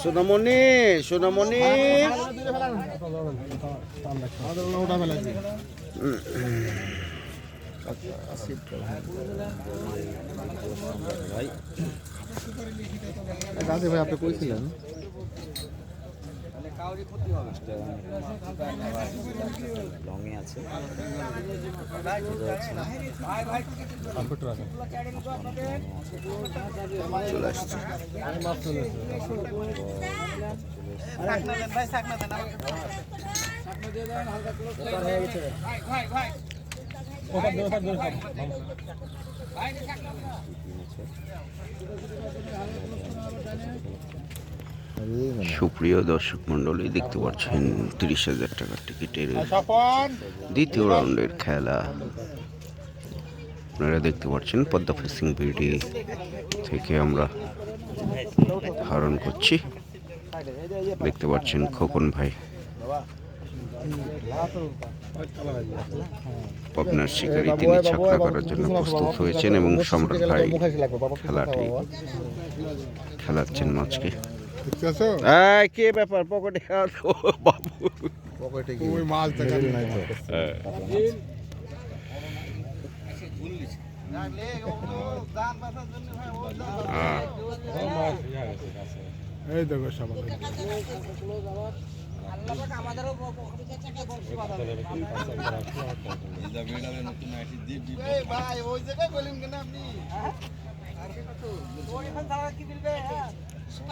সোনামণি সোনামণি। ভাই আপনি কইছিলেন চলে আসছে। সুপ্রিয় দর্শক মন্ডলী দেখতে পাচ্ছেন তিরিশ হাজার টাকার টিকিটের দ্বিতীয় রাউন্ডের খেলা। আপনারা দেখতে পাচ্ছেন পদ্মা ফেসিং বিডি থেকে আমরা ধারণ করছি। দেখতে পাচ্ছেন খোকন ভাই, পাবনার শিকারী। তিনি ছাকরা করার জন্য প্রস্তুত হয়েছেন এবং সম্রাট ভাই খেলাটি খেলাচ্ছেন মাছকে এই, কে ব্যাপার? পকেটে বাবু। পকেটে কি ওই মাছ দেখা নাই তো হ্যাঁ, এই দেখো সবাই আমার